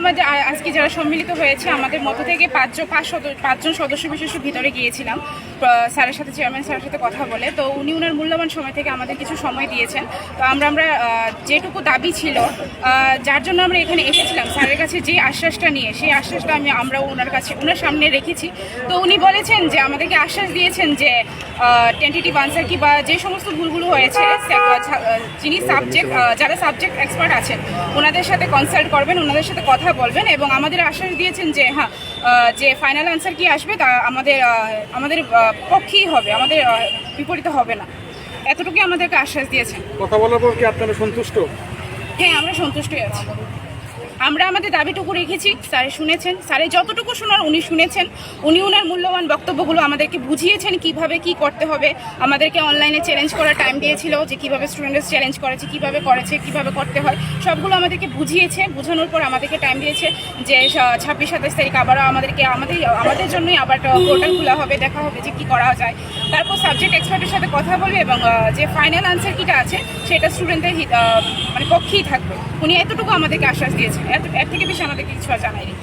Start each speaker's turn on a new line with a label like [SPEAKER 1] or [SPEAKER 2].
[SPEAKER 1] আমাদের আজকে যারা সম্মিলিত হয়েছে, আমাদের মধ্য থেকে পাঁচজন পাঁচ সদ- পাঁচজন সদস্য বিশেষ ভিতরে গিয়েছিলাম। স্যারের সাথে চেয়ারম্যান স্যারের সাথে কথা বলে। তো উনি ওনার মূল্যবান সময় থেকে আমাদের কিছু সময় দিয়েছেন। তো আমরা আমরা যেটুকু দাবি ছিল যার জন্য আমরা এখানে এসেছিলাম। স্যারের কাছে যে আশ্বাসটা নিয়ে সেই আশ্বাসটা আমি আমরা ওনার কাছে ওনার সামনে রেখেছি। তো উনি বলেছেন যে, আমাদেরকে আশ্বাস দিয়েছেন যে টেন্টেটিভ আনসার কি বা যে সমস্ত ভুলগুলো হয়েছে যিনি সাবজেক্ট যারা সাবজেক্ট এক্সপার্ট আছেন ওনাদের সাথে কনসাল্ট করবেন ওনাদের সাথে কথা বলবেন এবং আমাদের আশ্বাস দিয়েছেন যে হ্যাঁ যে ফাইনাল আনসার কি আসবে তা আমাদের আমাদের পক্ষেই হবে আমাদের বিপরীতে হবে না। এতটুকুই আমাদেরকে আশ্বাস দিয়েছেন।
[SPEAKER 2] কথা বলার পর কি আপনারা সন্তুষ্ট?
[SPEAKER 1] হ্যাঁ আমরা সন্তুষ্টই আছি। আমরা আমাদের দাবিটুকু রেখেছি। স্যারে শুনেছেন। স্যারে যতটুকু শোনার উনি শুনেছেন। উনি ওনার মূল্যবান বক্তব্যগুলো আমাদেরকে বুঝিয়েছেন কীভাবে কি করতে হবে। আমাদেরকে অনলাইনে চ্যালেঞ্জ করার টাইম দিয়েছিল যে কীভাবে স্টুডেন্টস চ্যালেঞ্জ করেছে, কীভাবে করেছে, কীভাবে করতে হয়। সবগুলো আমাদেরকে বুঝিয়েছে। বোঝানোর পর আমাদেরকে টাইম দিয়েছে যে ছাব্বিশ, সাতাশ তারিখ আবারও আমাদেরকে, আমাদের আমাদের জন্যই আবার পোর্টাল খোলা হবে। দেখা হবে যে কি করা যায়। তারপর সাবজেক্ট এক্সপার্টের সাথে কথা বলবে এবং যে ফাইনাল আনসার কিটা আছে সেটা স্টুডেন্টের মানে পক্ষেই থাকবে। উনি এতটুকু আমাদেরকে আশ্বাস দিয়েছেন। এত এর থেকে বেশি আমাদেরকে কিছু জানায়নি।